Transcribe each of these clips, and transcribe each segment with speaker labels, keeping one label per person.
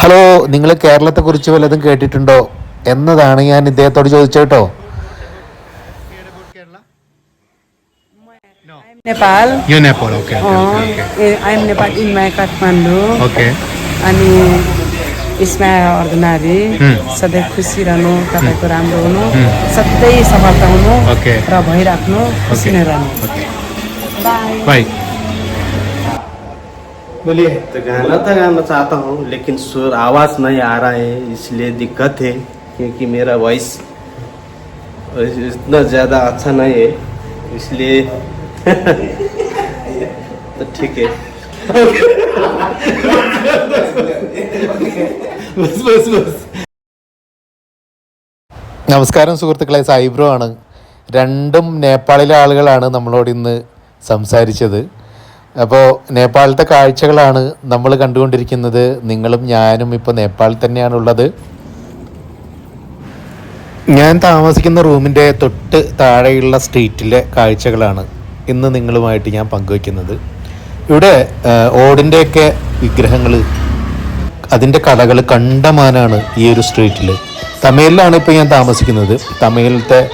Speaker 1: Hello നിങ്ങൾ കേരളത്തെക്കുറിച്ച് വല്ലതും കേട്ടിട്ടുണ്ടോ എന്നതാണ് ഞാൻ ഇദ്ദേഹത്തോട് ചോദിച്ചത് കേട്ടോ
Speaker 2: नेपाल
Speaker 3: यो Nepal okay
Speaker 2: uh, A- I am Nepal in my Kathmandu
Speaker 3: okay
Speaker 2: अनि यसमा अर्धनारी सधैँ खुसी रहनु तपाईँको राम्रो हुनु सधैँ सफलता हुनु
Speaker 3: ओके।
Speaker 2: र भइराख्नु खुसी
Speaker 3: ओके।
Speaker 2: नै रहनु
Speaker 3: ओके
Speaker 2: बाई
Speaker 3: बाय
Speaker 4: बोलिए तो गाना तो गाना चाहता हूँ लेकिन सुर आवाज़ नहीं आ रहा है इसलिए दिक्कत है क्योंकि मेरा वॉइस इतना ज़्यादा अच्छा नहीं है इसलिए तो ठीक है बस बस बस
Speaker 1: നമസ്കാരം സുഹൃത്തുക്കളെ സൈബ്രോ ആണ് രണ്ടും നേപ്പാളിലെ ആളുകളാണ് നമ്മളോട് ഇന്ന് സംസാരിച്ചത് അപ്പോൾ നേപ്പാളത്തെ കാഴ്ചകളാണ് നമ്മൾ കണ്ടുകൊണ്ടിരിക്കുന്നത്. നിങ്ങളും ഞാനും ഇപ്പോൾ നേപ്പാളിൽ തന്നെയാണുള്ളത്. ഞാൻ താമസിക്കുന്ന റൂമിന്റെ തൊട്ട് താഴെയുള്ള സ്ട്രീറ്റിലെ കാഴ്ചകളാണ് ഇന്ന് നിങ്ങളുമായിട്ട് ഞാൻ പങ്കുവയ്ക്കുന്നത്. ഇവിടെ ഓടിന്റെയൊക്കെ വിഗ്രഹങ്ങൾ അതിന്റെ കടകൾ കണ്ടമാനാണ് ഈ ഒരു സ്ട്രീറ്റിൽ തമിഴിലാണ് ഇപ്പോൾ ഞാൻ താമസിക്കുന്നത്. തമിഴിലത്തെ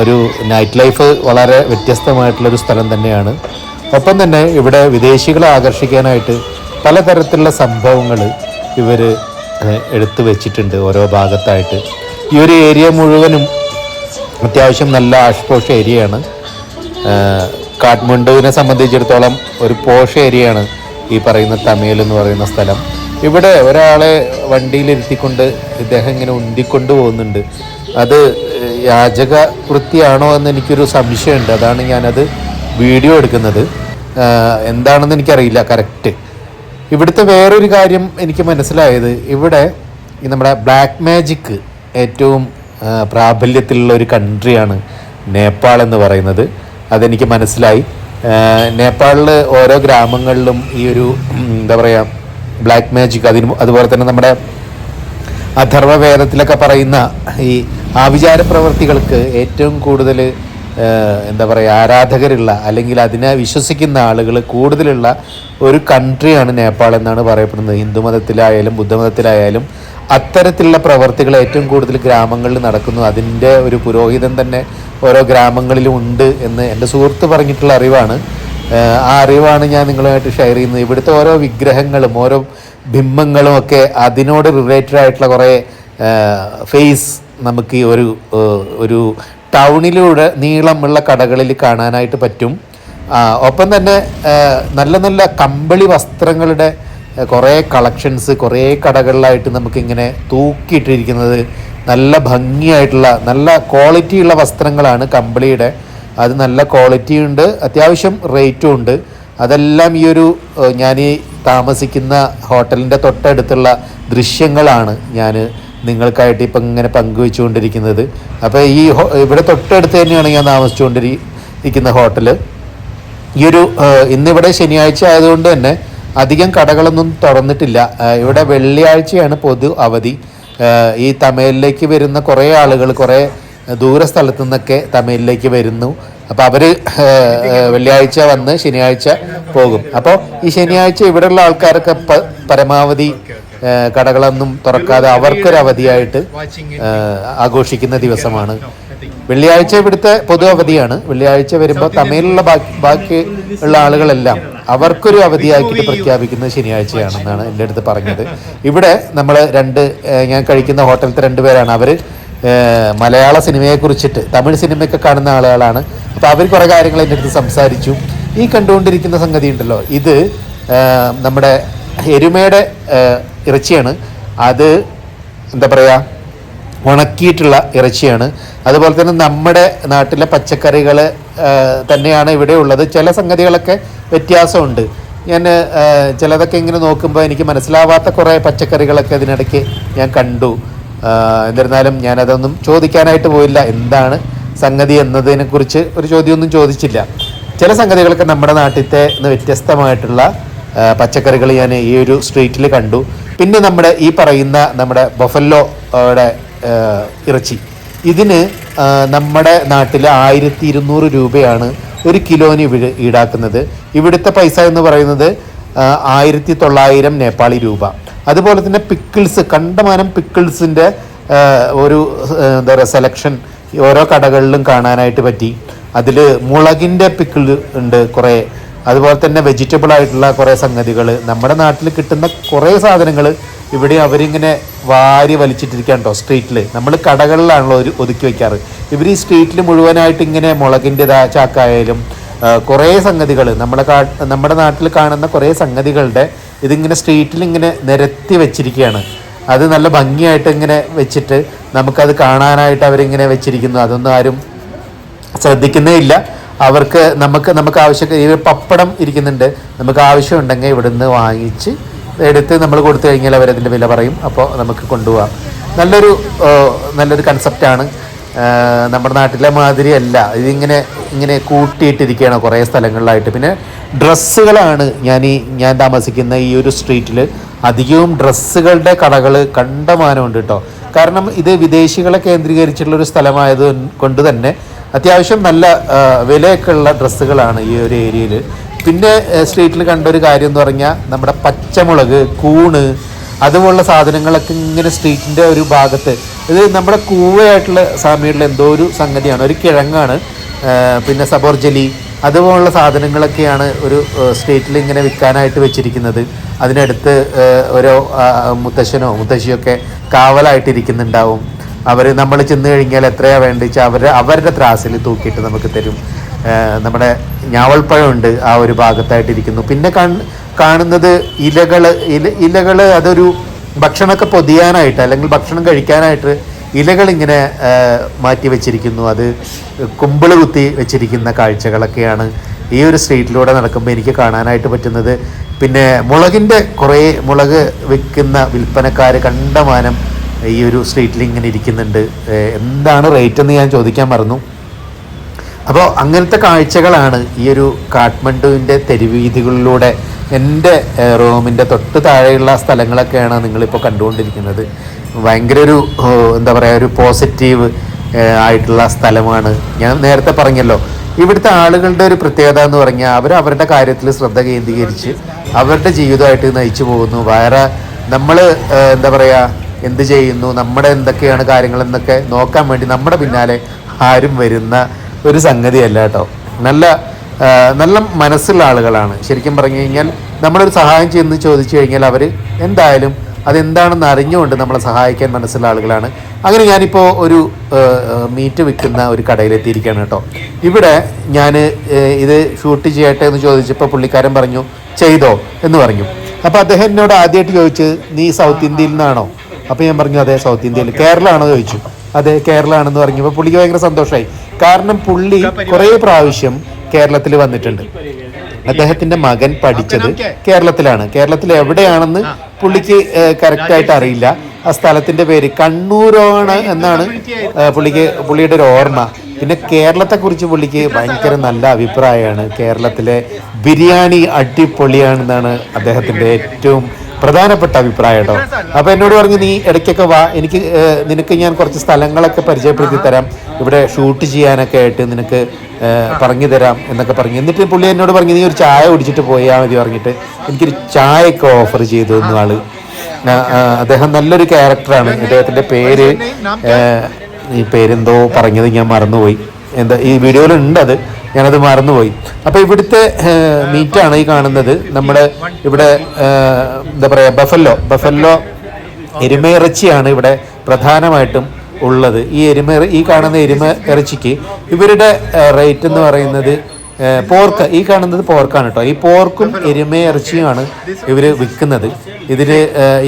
Speaker 1: ഒരു നൈറ്റ് ലൈഫ് വളരെ വ്യത്യസ്തമായിട്ടുള്ളൊരു സ്ഥലം തന്നെയാണ്. ഒപ്പം തന്നെ ഇവിടെ വിദേശികളെ ആകർഷിക്കാനായിട്ട് പലതരത്തിലുള്ള സംഭവങ്ങൾ ഇവർ എടുത്തു വെച്ചിട്ടുണ്ട് ഓരോ ഭാഗത്തായിട്ട്. ഈ ഒരു ഏരിയ മുഴുവനും അത്യാവശ്യം നല്ല ആഷ്പോഷ ഏരിയയാണ്. കാഠ്മണ്ഡുവിനെ സംബന്ധിച്ചിടത്തോളം ഒരു പോഷ ഏരിയയാണ് ഈ പറയുന്ന തമിഴ് എന്ന് പറയുന്ന സ്ഥലം. ഇവിടെ ഒരാളെ വണ്ടിയിലിരുത്തിക്കൊണ്ട് ഇദ്ദേഹം ഇങ്ങനെ ഉന്തിക്കൊണ്ട് പോകുന്നുണ്ട്. അത് യാചക വൃത്തിയാണോ എന്ന് എനിക്കൊരു സംശയമുണ്ട്. അതാണ് ഞാനത് വീഡിയോ എടുക്കുന്നത്. എന്താണെന്ന് എനിക്കറിയില്ല കറക്റ്റ് ഇവിടുത്തെ വേറൊരു കാര്യം എനിക്ക് മനസ്സിലായത് ഇവിടെ ഈ നമ്മുടെ ബ്ലാക്ക് മാജിക്ക് ഏറ്റവും പ്രാബല്യത്തിലുള്ള ഒരു കൺട്രിയാണ് നേപ്പാൾ എന്ന് പറയുന്നത്. അതെനിക്ക് മനസ്സിലായി. നേപ്പാളിൽ ഓരോ ഗ്രാമങ്ങളിലും ഈ ഒരു എന്താ പറയുക ബ്ലാക്ക് മാജിക് അതിന് അതുപോലെ തന്നെ നമ്മുടെ അഥർവ വേദത്തിലൊക്കെ പറയുന്ന ഈ ആവിചാര പ്രവർത്തികൾക്ക് ഏറ്റവും കൂടുതൽ എന്താ പറയുക ആരാധകരുള്ള അല്ലെങ്കിൽ അതിനെ വിശ്വസിക്കുന്ന ആളുകൾ കൂടുതലുള്ള ഒരു കൺട്രിയാണ് നേപ്പാൾ എന്നാണ് പറയപ്പെടുന്നത്. ഹിന്ദുമതത്തിലായാലും ബുദ്ധമതത്തിലായാലും അത്തരത്തിലുള്ള പ്രവർത്തികൾ ഏറ്റവും കൂടുതൽ ഗ്രാമങ്ങളിൽ നടക്കുന്നു. അതിന്റെ ഒരു പുരോഹിതൻ തന്നെ ഓരോ ഗ്രാമങ്ങളിലും ഉണ്ട് എന്ന് എന്റെ സുഹൃത്ത് പറഞ്ഞിട്ടുള്ള അറിവാണ്. ആ അറിവാണ് ഞാൻ നിങ്ങളുമായിട്ട് ഷെയർ ചെയ്യുന്നത്. ഇവിടുത്തെ ഓരോ വിഗ്രഹങ്ങളും ഓരോ ബിംബങ്ങളും ഒക്കെ അതിനോട് റിലേറ്റഡ് ആയിട്ടുള്ള കുറേ ഫേസ് നമുക്ക് ഒരു ഒരു ടൗണിലൂടെ നീളമുള്ള കടകളിൽ കാണാനായിട്ട് പറ്റും. ഒപ്പം തന്നെ നല്ല നല്ല കമ്പിളി വസ്ത്രങ്ങളുടെ കുറേ കളക്ഷൻസ് കുറേ കടകളിലായിട്ട് നമുക്കിങ്ങനെ തൂക്കിയിട്ടിരിക്കുന്നത് നല്ല ഭംഗിയായിട്ടുള്ള നല്ല ക്വാളിറ്റിയുള്ള വസ്ത്രങ്ങളാണ് കമ്പിളിയുടെ. അത് നല്ല ക്വാളിറ്റി ഉണ്ട് അത്യാവശ്യം റേറ്റും ഉണ്ട്. അതെല്ലാം ഈ ഒരു ഞാൻ താമസിക്കുന്ന ഹോട്ടലിന്റെ തൊട്ടടുത്തുള്ള ദൃശ്യങ്ങളാണ് ഞാൻ നിങ്ങൾക്കായിട്ട് ഇപ്പം ഇങ്ങനെ പങ്കുവെച്ചുകൊണ്ടിരിക്കുന്നത്. അപ്പോൾ ഈ ഇവിടെ തൊട്ടടുത്ത് തന്നെയാണ് ഞാൻ താമസിച്ചുകൊണ്ടിരിക്കുന്ന ഹോട്ടൽ. ഈ ഒരു ഇന്നിവിടെ ശനിയാഴ്ച ആയതുകൊണ്ട് തന്നെ അധികം കടകളൊന്നും തുറന്നിട്ടില്ല. ഇവിടെ വെള്ളിയാഴ്ചയാണ് പൊതു അവധി. ഈ തമിഴിലേക്ക് വരുന്ന കുറേ ആളുകൾ കുറേ ദൂര സ്ഥലത്തു നിന്നൊക്കെ തമിഴിലേക്ക് വരുന്നു. അപ്പോൾ അവർ വെള്ളിയാഴ്ച വന്ന് ശനിയാഴ്ച പോകും. അപ്പോൾ ഈ ശനിയാഴ്ച ഇവിടെയുള്ള ആൾക്കാരൊക്കെ പരമാവധി കടകളൊന്നും തുറക്കാതെ അവർക്കൊരു അവധിയായിട്ട് ആഘോഷിക്കുന്ന ദിവസമാണ്. വെള്ളിയാഴ്ച ഇവിടുത്തെ പൊതു അവധിയാണ്. വെള്ളിയാഴ്ച വരുമ്പോൾ തമിഴിലുള്ള ബാക്കി ബാക്കി ഉള്ള ആളുകളെല്ലാം അവർക്കൊരു അവധിയാക്കിയിട്ട് പ്രഖ്യാപിക്കുന്നത് ശനിയാഴ്ചയാണെന്നാണ് എന്റെ അടുത്ത് പറഞ്ഞത്. ഇവിടെ നമ്മൾ രണ്ട് ഞാൻ കഴിക്കുന്ന ഹോട്ടലിലത്തെ രണ്ട് പേരാണ് അവർ മലയാള സിനിമയെക്കുറിച്ചിട്ട് തമിഴ് സിനിമയൊക്കെ കാണുന്ന ആളുകളാണ്. അപ്പോൾ അവർ കുറേ കാര്യങ്ങൾ എന്റെ അടുത്ത് സംസാരിച്ചു. ഈ കണ്ടുകൊണ്ടിരിക്കുന്ന സംഗതി ഉണ്ടല്ലോ. ഇത് നമ്മുടെ എരുമയുടെ ഇറച്ചിയാണ്. അത് എന്താ പറയുക ഉണക്കിയിട്ടുള്ള ഇറച്ചിയാണ്. അതുപോലെ തന്നെ നമ്മുടെ നാട്ടിലെ പച്ചക്കറികൾ തന്നെയാണ് ഇവിടെ ഉള്ളത്. ചില സംഗതികളൊക്കെ വ്യത്യാസമുണ്ട്. ഞാൻ ചിലതൊക്കെ ഇങ്ങനെ നോക്കുമ്പോൾ എനിക്ക് മനസ്സിലാവാത്ത കുറേ പച്ചക്കറികളൊക്കെ ഇതിനിടയ്ക്ക് ഞാൻ കണ്ടു. എന്നിരുന്നാലും ഞാനതൊന്നും ചോദിക്കാനായിട്ട് പോയില്ല. എന്താണ് സംഗതി എന്നതിനെക്കുറിച്ച് ഒരു ചോദ്യമൊന്നും ചോദിച്ചില്ല. ചില സംഗതികളൊക്കെ നമ്മുടെ നാട്ടിലത്തെ വ്യത്യസ്തമായിട്ടുള്ള പച്ചക്കറികൾ ഞാൻ ഈ ഒരു സ്ട്രീറ്റിൽ കണ്ടു. പിന്നെ നമ്മുടെ ഈ പറയുന്ന നമ്മുടെ ബൊഫല്ലോയുടെ ഇറച്ചി. ഇതിന് നമ്മുടെ നാട്ടിൽ ആയിരത്തി ഇരുന്നൂറ് രൂപയാണ് ഒരു കിലോന് ഇവിടെ ഈടാക്കുന്നത്. ഇവിടുത്തെ പൈസ എന്ന് പറയുന്നത് ആയിരത്തി തൊള്ളായിരം നേപ്പാളി രൂപ. അതുപോലെ തന്നെ പിക്കിൾസ് കണ്ടമാനം പിക്കിൾസിന്റെ ഒരു എന്താ പറയുക സെലക്ഷൻ ഓരോ കടകളിലും കാണാനായിട്ട് പറ്റി. അതിൽ മുളകിന്റെ പിക്കിൾ ഉണ്ട് കുറേ. അതുപോലെ തന്നെ വെജിറ്റബിൾ ആയിട്ടുള്ള കുറേ സംഗതികൾ. നമ്മുടെ നാട്ടിൽ കിട്ടുന്ന കുറേ സാധനങ്ങൾ ഇവിടെ അവരിങ്ങനെ വാരി വലിച്ചിട്ടിരിക്കുകയാണ് കേട്ടോ സ്ട്രീറ്റിൽ നമ്മൾ കടകളിലാണല്ലോ ഒരു ഒതുക്കി വെക്കാറ്. ഇവർ ഈ സ്ട്രീറ്റിൽ മുഴുവനായിട്ട് ഇങ്ങനെ മുളകിന്റെ ചാക്കായാലും കുറേ സംഗതികൾ നമ്മുടെ കാ നമ്മുടെ നാട്ടിൽ കാണുന്ന കുറേ സംഗതികളുടെ ഇതിങ്ങനെ സ്ട്രീറ്റിൽ ഇങ്ങനെ നിരത്തി വെച്ചിരിക്കുകയാണ് അത് നല്ല ഭംഗിയായിട്ട് ഇങ്ങനെ വെച്ചിട്ട് നമുക്കത് കാണാനായിട്ട് അവരിങ്ങനെ വെച്ചിരിക്കുന്നു. അതൊന്നും ആരും ശ്രദ്ധിക്കുന്നേ ഇല്ല. അവർക്ക് നമുക്ക് നമുക്ക് ആവശ്യം ഈ പപ്പടം ഇരിക്കുന്നുണ്ട്. നമുക്ക് ആവശ്യമുണ്ടെങ്കിൽ ഇവിടുന്ന് വാങ്ങിച്ച് എടുത്ത് നമ്മൾ കൊടുത്തു കഴിഞ്ഞാൽ അവരതിന്റെ വില പറയും. അപ്പോൾ നമുക്ക് കൊണ്ടുപോകാം നല്ലൊരു നല്ലൊരു കൺസെപ്റ്റാണ് നമ്മുടെ നാട്ടിലെ മാതിരിയല്ല ഇതിങ്ങനെ ഇങ്ങനെ കൂട്ടിയിട്ടിരിക്കുകയാണ് കുറേ സ്ഥലങ്ങളിലായിട്ട്. പിന്നെ ഡ്രസ്സുകളാണ് ഞാൻ ഈ ഞാൻ താമസിക്കുന്ന ഈ ഒരു സ്ട്രീറ്റിൽ അധികവും ഡ്രസ്സുകളുടെ കടകൾ കണ്ടമാനമുണ്ട് കേട്ടോ. കാരണം ഇത് വിദേശികളെ കേന്ദ്രീകരിച്ചിട്ടുള്ളൊരു സ്ഥലമായത് കൊണ്ട് തന്നെ അത്യാവശ്യം നല്ല വിലയൊക്കെ ഉള്ള ഡ്രസ്സുകളാണ് ഈ ഒരു ഏരിയയിൽ പിന്നെ സ്ട്രീറ്റിൽ കണ്ട ഒരു കാര്യം എന്ന് പറഞ്ഞാൽ നമ്മുടെ പച്ചമുളക് കൂണ് അതുപോലുള്ള സാധനങ്ങളൊക്കെ ഇങ്ങനെ സ്ട്രീറ്റിന്റെ ഒരു ഭാഗത്ത്. ഇത് നമ്മുടെ കൂവയായിട്ടുള്ള സാമ്യമുള്ള എന്തോ ഒരു സംഗതിയാണ്. ഒരു കിഴങ്ങാണ് പിന്നെ സബോർജലി അതുപോലുള്ള സാധനങ്ങളൊക്കെയാണ് ഒരു സ്ട്രീറ്റിൽ ഇങ്ങനെ വിൽക്കാനായിട്ട് വെച്ചിരിക്കുന്നത്. അതിനടുത്ത് ഓരോ മുത്തശ്ശനോ മുത്തശ്ശിയൊക്കെ കാവലായിട്ടിരിക്കുന്നുണ്ടാവും. അവർ നമ്മൾ ചെന്ന് കഴിഞ്ഞാൽ എത്രയാ വേണ്ടത് വെച്ചാൽ അവർ അവരുടെ ത്രാസിൽ തൂക്കിയിട്ട് നമുക്ക് തരും. നമ്മുടെ ഞാവൽപ്പഴമുണ്ട് ആ ഒരു ഭാഗത്തായിട്ടിരിക്കുന്നു പിന്നെ കാണുന്നത് ഇലകൾ ഇല ഇലകൾ അതൊരു ഭക്ഷണമൊക്കെ പൊതിയാനായിട്ട് അല്ലെങ്കിൽ ഭക്ഷണം കഴിക്കാനായിട്ട് ഇലകളിങ്ങനെ മാറ്റി വെച്ചിരിക്കുന്നു. അത് കുമ്പിൾ കുത്തി വെച്ചിരിക്കുന്ന കാഴ്ചകളൊക്കെയാണ് ഈ ഒരു സ്ട്രീറ്റിലൂടെ നടക്കുമ്പോൾ എനിക്ക് കാണാനായിട്ട് പറ്റുന്നത്. പിന്നെ മുളകിന്റെ കുറേ മുളക് വിൽക്കുന്ന വിൽപ്പനക്കാർ കണ്ടമാനം ഈ ഒരു സ്ട്രീറ്റിൽ ഇങ്ങനെ ഇരിക്കുന്നുണ്ട്. എന്താണ് റേറ്റ് എന്ന് ഞാൻ ചോദിക്കാൻ മറന്നു. അപ്പോൾ അങ്ങനത്തെ കാഴ്ചകളാണ് ഈ ഒരു കാഠ്മണ്ഡുവിന്റെ തെരുവീതികളിലൂടെ എന്റെ റൂമിന്റെ തൊട്ട് താഴെയുള്ള സ്ഥലങ്ങളൊക്കെയാണ് നിങ്ങളിപ്പോൾ കണ്ടുകൊണ്ടിരിക്കുന്നത്. ഭയങ്കര ഒരു എന്താ പറയുക ഒരു പോസിറ്റീവ് ആയിട്ടുള്ള സ്ഥലമാണ്. ഞാൻ നേരത്തെ പറഞ്ഞല്ലോ ഇവിടുത്തെ ആളുകളുടെ ഒരു പ്രത്യേകത എന്ന് പറഞ്ഞാൽ അവർ അവരുടെ കാര്യത്തിൽ ശ്രദ്ധ കേന്ദ്രീകരിച്ച് അവരുടെ ജീവിതമായിട്ട് നയിച്ചു പോകുന്നു. വേറെ നമ്മൾ എന്താ പറയുക എന്ത് ചെയ്യുന്നു നമ്മുടെ എന്തൊക്കെയാണ് കാര്യങ്ങൾ എന്നൊക്കെ നോക്കാൻ വേണ്ടി നമ്മുടെ പിന്നാലെ ആരും വരുന്ന ഒരു സംഗതിയല്ല കേട്ടോ. നല്ല നല്ല മനസ്സുള്ള ആളുകളാണ്. ശരിക്കും പറഞ്ഞു കഴിഞ്ഞാൽ നമ്മളൊരു സഹായം ചെയ്യുന്നു ചോദിച്ചു കഴിഞ്ഞാൽ അവർ എന്തായാലും അതെന്താണെന്ന് അറിഞ്ഞുകൊണ്ട് നമ്മളെ സഹായിക്കാൻ മനസ്സുള്ള ആളുകളാണ്. അങ്ങനെ ഞാനിപ്പോൾ ഒരു മീറ്റ് വിൽക്കുന്ന ഒരു കടയിലെത്തിയിരിക്കുകയാണ് കേട്ടോ. ഇവിടെ ഞാൻ ഇത് ഷൂട്ട് ചെയ്യട്ടെ എന്ന് ചോദിച്ചപ്പോൾ പുള്ളിക്കാരൻ പറഞ്ഞു ചെയ്തോ എന്ന് പറഞ്ഞു. അപ്പോൾ അദ്ദേഹം എന്നോട് ആദ്യമായിട്ട് ചോദിച്ച് നീ സൗത്ത് ഇന്ത്യയിൽ നിന്നാണോ? അപ്പോൾ ഞാൻ പറഞ്ഞു അതെ സൗത്ത് ഇന്ത്യയിൽ കേരളമാണോ ചോദിച്ചു. അതെ കേരളമാണെന്ന് പറഞ്ഞപ്പോൾ പുള്ളിക്ക് ഭയങ്കര സന്തോഷമായി കാരണം പുള്ളി കുറേ പ്രാവശ്യം കേരളത്തിൽ വന്നിട്ടുണ്ട്. അദ്ദേഹത്തിന്റെ മകൻ പഠിച്ചത് കേരളത്തിലാണ്. കേരളത്തിൽ എവിടെയാണെന്ന് പുള്ളിക്ക് കറക്റ്റായിട്ട് അറിയില്ല. ആ സ്ഥലത്തിന്റെ പേര് കണ്ണൂരാണ് എന്നാണ് പുള്ളിക്ക് പുള്ളിയുടെ ഒരു ഓർമ്മ. പിന്നെ കേരളത്തെക്കുറിച്ച് പുള്ളിക്ക് ഭയങ്കര നല്ല അഭിപ്രായമാണ്. കേരളത്തിലെ ബിരിയാണി അടിപൊളിയാണെന്നാണ് അദ്ദേഹത്തിന്റെ ഏറ്റവും പ്രധാനപ്പെട്ട അഭിപ്രായം കേട്ടോ. അപ്പൊ എന്നോട് പറഞ്ഞു നീ ഇടയ്ക്കൊക്കെ വാ. എനിക്ക് നിനക്ക് ഞാൻ കുറച്ച് സ്ഥലങ്ങളൊക്കെ പരിചയപ്പെടുത്തി തരാം. ഇവിടെ ഷൂട്ട് ചെയ്യാനൊക്കെ ആയിട്ട് നിനക്ക് പറഞ്ഞു തരാം എന്നൊക്കെ പറഞ്ഞു. എന്നിട്ട് പുള്ളി എന്നോട് പറഞ്ഞു നീ ഒരു ചായ കുടിച്ചിട്ട് പോയാൽ മതി പറഞ്ഞിട്ട് എനിക്കൊരു ചായയൊക്കെ ഓഫർ ചെയ്തു തന്നു ആൾ. അദ്ദേഹം നല്ലൊരു ക്യാരക്ടറാണ് അദ്ദേഹത്തിന്റെ പേര് ഈ പേരെന്തോ പറഞ്ഞത് ഞാൻ മറന്നുപോയി. എന്താ ഈ വീഡിയോയിലുണ്ട് അത്. ഞാനത് മറന്നുപോയി. അപ്പോൾ ഇവിടുത്തെ മീറ്റാണ് ഈ കാണുന്നത്. നമ്മുടെ ഇവിടെ എന്താ പറയാ ബഫല്ലോ ബഫല്ലോ എരുമയിറച്ചിയാണ് ഇവിടെ പ്രധാനമായിട്ടും ഉള്ളത്. ഈ എരുമ ഈ കാണുന്ന എരുമ ഇറച്ചിക്ക് ഇവരുടെ റേറ്റ് എന്ന് പറയുന്നത് പോർക്ക് ഈ കാണുന്നത് പോർക്കാണ് കേട്ടോ. ഈ പോർക്കും എരുമ ഇറച്ചിയുമാണ് ഇവർ വിൽക്കുന്നത് ഇതിൽ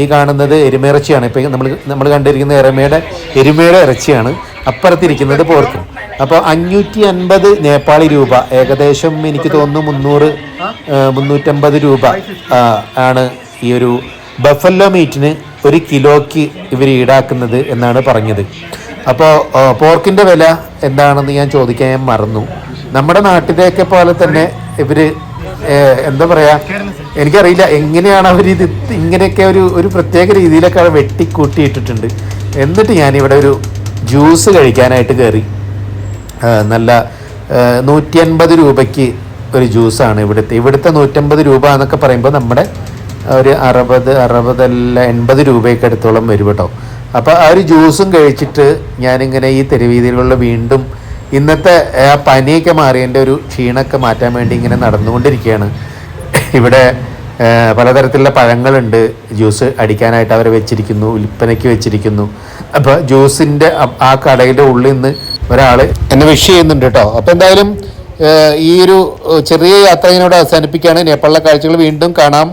Speaker 1: ഈ കാണുന്നത് എരുമയിറച്ചിയാണ്. ഇപ്പം നമ്മൾ നമ്മൾ കണ്ടിരിക്കുന്ന എരുമയുടെ എരുമയുടെ ഇറച്ചിയാണ്. അപ്പുറത്തിരിക്കുന്നത് പോർക്കും. അപ്പോൾ അഞ്ഞൂറ്റി അൻപത് നേപ്പാളി രൂപ ഏകദേശം എനിക്ക് തോന്നുന്നു മുന്നൂറ് മുന്നൂറ്റമ്പത് രൂപ ആണ് ഈ ഒരു ബഫല്ലോ മീറ്റിന് ഒരു കിലോയ്ക്ക് ഇവർ ഈടാക്കുന്നത് എന്നാണ് പറഞ്ഞത്. അപ്പോൾ പോർക്കിന്റെ വില എന്താണെന്ന് ഞാൻ ചോദിക്കാൻ ഞാൻ മറന്നു. നമ്മുടെ നാട്ടിലെയൊക്കെ പോലെ തന്നെ ഇവർ എന്താ പറയുക എനിക്കറിയില്ല എങ്ങനെയാണ് അവർ ഇത് ഇങ്ങനെയൊക്കെ ഒരു ഒരു പ്രത്യേക രീതിയിലൊക്കെ വെട്ടിക്കൂട്ടിയിട്ടിട്ടുണ്ട്. എന്നിട്ട് ഞാനിവിടെ ഒരു ജ്യൂസ് കഴിക്കാനായിട്ട് കയറി. നല്ല നൂറ്റി അൻപത് രൂപയ്ക്ക് ഒരു ജ്യൂസാണ് ഇവിടുത്തെ. ഇവിടുത്തെ നൂറ്റമ്പത് രൂപ എന്നൊക്കെ പറയുമ്പോൾ നമ്മുടെ ഒരു അറുപത് അറുപതല്ല എൺപത് രൂപയൊക്കെ അടുത്തോളം വരും കേട്ടോ. അപ്പോൾ ആ ഒരു ജ്യൂസും കഴിച്ചിട്ട് ഞാനിങ്ങനെ ഈ തെരുവീതിയിലുള്ള വീണ്ടും ഇന്നത്തെ ആ പനിയൊക്കെ മാറിയതിന്റെ ഒരു ക്ഷീണമൊക്കെ മാറ്റാൻ വേണ്ടി ഇങ്ങനെ നടന്നുകൊണ്ടിരിക്കുകയാണ്. ഇവിടെ പലതരത്തിലുള്ള പഴങ്ങളുണ്ട്. ജ്യൂസ് അടിക്കാനായിട്ട് അവർ വെച്ചിരിക്കുന്നു വിൽപ്പനയ്ക്ക് വെച്ചിരിക്കുന്നു. അപ്പോൾ ജ്യൂസിന്റെ ആ കടയുടെ ഉള്ളിൽ നിന്ന് ഒരാൾ എന്നെ വിഷ് ചെയ്യുന്നുണ്ട് കേട്ടോ അപ്പോൾ എന്തായാലും ഈ ഒരു ചെറിയ യാത്ര ഇതിനോട് അവസാനിപ്പിക്കുകയാണ് നേപ്പാളിലെ കാഴ്ചകൾ വീണ്ടും കാണാം.